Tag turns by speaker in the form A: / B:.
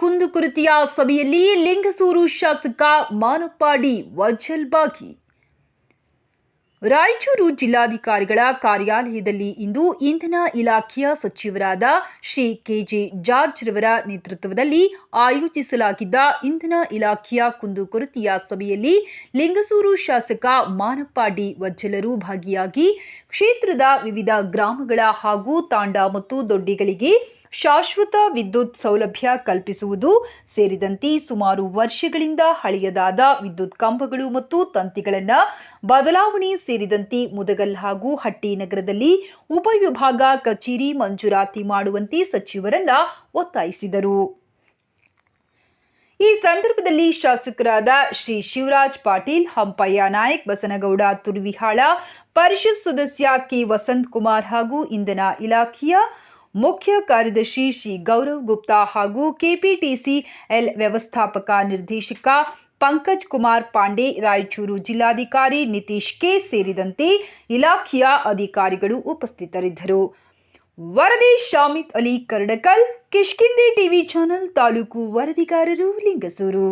A: ಕುಂದುಕೊರತೆಯ ಸಭೆಯಲ್ಲಿ ಲಿಂಗಸೂರು ಶಾಸಕ ಮಾನಪ್ಪಾಡಿ ವಜ್ಜಲ್ ಭಾಗಿ ರಾಯಚೂರು ಜಿಲ್ಲಾಧಿಕಾರಿಗಳ ಕಾರ್ಯಾಲಯದಲ್ಲಿ ಇಂದು ಇಂಧನ ಇಲಾಖೆಯ ಸಚಿವರಾದ ಶ್ರೀ ಕೆಜೆ ಜಾರ್ಜ್ ರವರ ನೇತೃತ್ವದಲ್ಲಿ ಆಯೋಜಿಸಲಾಗಿದ್ದ ಇಂಧನ ಇಲಾಖೆಯ ಕುಂದುಕೊರತೆಯ ಸಭೆಯಲ್ಲಿ ಲಿಂಗಸೂರು ಶಾಸಕ ಮಾನಪ್ಪಾಡಿ ವಜ್ಜಲರು ಭಾಗಿಯಾಗಿ ಕ್ಷೇತ್ರದ ವಿವಿಧ ಗ್ರಾಮಗಳ ಹಾಗೂ ತಾಂಡ ಮತ್ತು ದೊಡ್ಡಿಗಳಿಗೆ ಶಾಶ್ವತ ವಿದ್ಯುತ್ ಸೌಲಭ್ಯ ಕಲ್ಪಿಸುವುದು ಸೇರಿದಂತೆ ಸುಮಾರು ವರ್ಷಗಳಿಂದ ಹಳೆಯದಾದ ವಿದ್ಯುತ್ ಕಂಬಗಳು ಮತ್ತು ತಂತಿಗಳನ್ನು ಬದಲಾವಣೆ ಸೇರಿದಂತೆ ಮುದಗಲ್ ಹಾಗೂ ಹಟ್ಟಿನಗರದಲ್ಲಿ ಉಪವಿಭಾಗ ಕಚೇರಿ ಮಂಜೂರಾತಿ ಮಾಡುವಂತೆ ಸಚಿವರನ್ನ ಒತ್ತಾಯಿಸಿದರು. ಈ ಸಂದರ್ಭದಲ್ಲಿ ಶಾಸಕರಾದ ಶ್ರೀ ಶಿವರಾಜ್ ಪಾಟೀಲ್, ಹಂಪಯ್ಯ ನಾಯಕ್, ಬಸನಗೌಡ, ತುರ್ವಿಹಾಳ ಪರಿಷತ್ ಸದಸ್ಯ ಕೆ ವಸಂತ್ ಕುಮಾರ್ ಹಾಗೂ ಇಂಧನ ಇಲಾಖೆಯ ಮುಖ್ಯ ಕಾರ್ಯದರ್ಶಿ ಶ್ರೀ ಗೌರವ್ ಗುಪ್ತಾ ಹಾಗೂ ಕೆಪಿಟಿಸಿ ಎಲ್ ವ್ಯವಸ್ಥಾಪಕ ನಿರ್ದೇಶಕ ಪಂಕಜ್ ಕುಮಾರ್ ಪಾಂಡೆ, ರಾಯಚೂರು ಜಿಲ್ಲಾಧಿಕಾರಿ ನಿತೀಶ್ ಕೆ ಸೇರಿದಂತೆ ಇಲಾಖೆಯ ಅಧಿಕಾರಿಗಳು ಉಪಸ್ಥಿತರಿದ್ದರು. ವರದಿ ಶಾಮಿತ್ ಅಲಿ ಕರ್ಡಕಲ್ ಕಿಷ್ಕಿಂದೆ ಟಿವಿ ಚಾನೆಲ್ ತಾಲೂಕು ವರದಿಗಾರರು ಲಿಂಗಸೂರು.